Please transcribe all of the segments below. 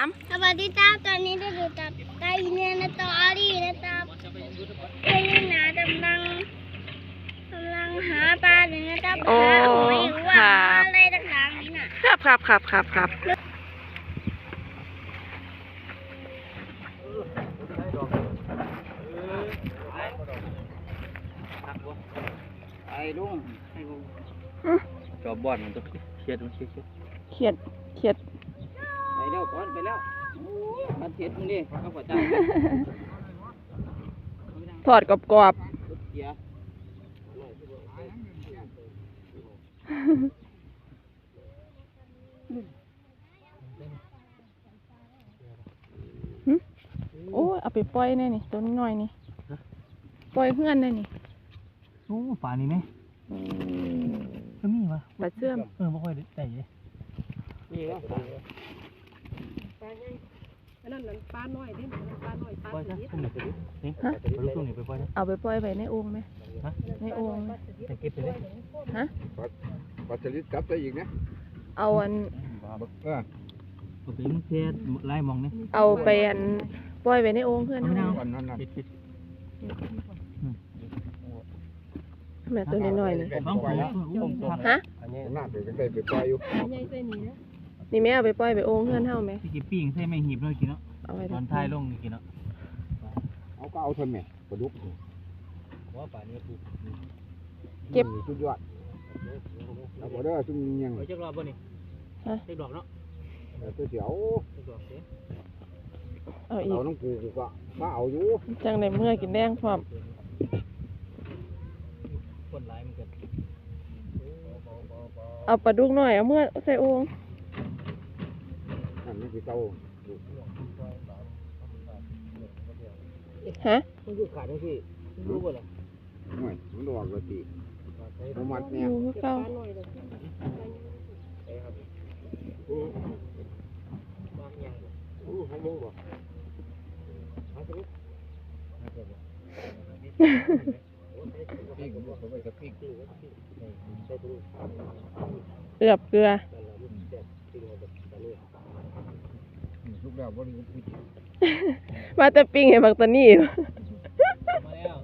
ามสวัสดีครับตอนนี้ได้ดูกับไก่เนี่ยนะตอรี่นะครับไก่หนากำลังกำลังหาปลาหนึ่งนะครับโอ้หาหอยหรือว่าครัหาบอะไรต่างๆนี่น่ะครับครับครับครับครับไอ้ลุงให้ลุงจอบบอลมันต้องเครียดมันเครียดเขียดเขียดไปแล้ว ก่อนไปแล้วมันเทียดมึงดิข้าวผัดเจ้าทอดกรอบกรอบเกียร์ๆโอ้ยเอาไปปล่อยแน่นี่ตัวน้อยๆนี่ปล่อยเพื่อนแน่นี่โอ้ป่านี้ไหมอืมก็มีวะปลาเชื่อมเออไม่ค่อยได้ใจเลยนี่วะอันนั้นนั่นป ลาน้อยเด้ปลาน้อยปลาปล่อยสซะลิดตรงไหนไปดินี่ไปดูตรงไหนไปปล่อยนะเอาไปปล่อยไปในโอ่งไหม ฮะในโอ่งไหมแต่เก็บไปเลยฮะปลาสลิดกลับได้อีกนะเอาอัน เออเอาไปมึงเทียดไล่มองนี่เอาไปอันปล่อยไปในโอ่งเพื่อนเอาไม่เฮาเอาก่อนนั้นน่ะปิดปิดแม่ตัวน้อยๆนี่ บ้างผมผมผมฮะ หน้าไปก็ได้ไปปล่อยอยู่ปลาใหญ่ใส่นี่นะ นี่แม่เอาไปปล่อยไปโอ่งเพื่อนเฮาไหมที่กินปิ้งใส่ไม่หีบเลยกินเนาะเอาไว้ตอนท้ายลงกินเนาะเอาก็เอาเทนแม่ปลาดุกว่าป่านี้ปูเก็บนี่สุดยอดแล้วบ่ได้ซุ่มยังเอาจักรอบบ่นี่ฮะจักดอกเนาะแต่ตัวเสียวจักดอกเด้เอาอีเอากน้องกูกูก็มาเอาอยู่จังในเมื่อกินแดงพร้อมคนหลายมันเกิดเอาปลาดุกหน่อยเอาเมื่อใส่โอ่งนั่ นนี่คือเก่าฮะมันอยู่ขาดจังซี่รู้บ่ล่ะหน่อยมันออกเลยตีบ่มัดอเนี่ยยู่คือเก่าปลาน้อยเลยบางอย่างอู้ให้ยังบ่ปีกบ่ไปกับปีกเกือบเกลือ ลูก แล้วบ่ได้พูดมาแต่ปิ้งให้บักตานี่ มาแล้ว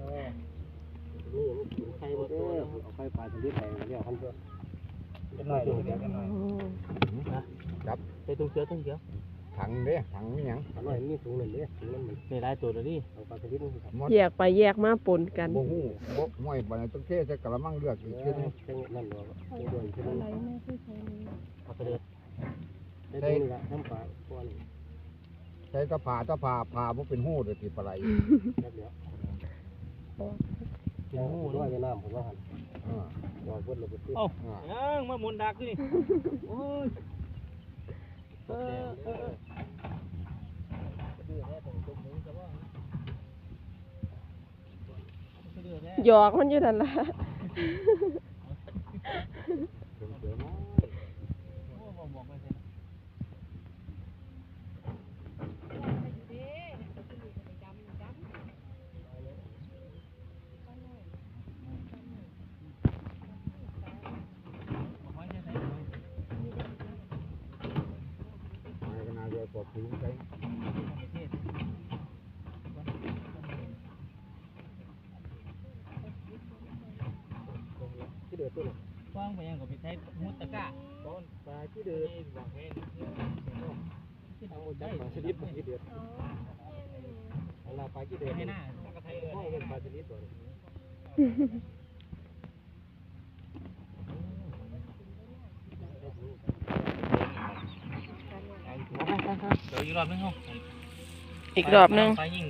ใครมาตัวเอาไปปลาสลิไปเรียกคันเพื่อเป็นหน่อยเลยกันหน่อยไปตรงเสือตรงเสือถังเด้ถังมีหยังหน่อยนี่สูงเลยเนี่ยสูงนั่นมันในหลายตัวเลยดิเอาปลาสลินี่ครับหมดแยกไปแยกมาปนกันบ่ฮู้บ่ห้วยบ่ได้ต้องเทใส่กระมังเลือกอีกทีนึงแค่นั่นดอกด้วยที่นั่นเอาไปเดินได้ตัวนี้ละน้ำปลาก้อน ใส่ตะผาตะผาผาบ่เป็นหู้เด้อติปลาไหลแล้วเดี๋ยวกินหูด้วยน้ำผมว่าหันเออดอกเพิ่นเลยไปซื้อเอ้าเออยังมาหมุนดักนี่โอ้ยเออเออหยอกมันอยู่นั่นล่ะ เสือๆมา มาข นาดเดียวปลดทิ้งไปที่เดือดตัวนี้ว่างไปยังกับไปใช้มุตะก้า อนปลาที่เดือดบอกให้ทางหมดจักปลาสลิดที่เดือดเอาลาปลาที่เดือดให้ให้หหน้าน้าก็ไทยห้อยเป็นปลาสลิดตัวนี้เดี๋ยวอีกรอบนึงเขาอีกรอบหนึงไปยิง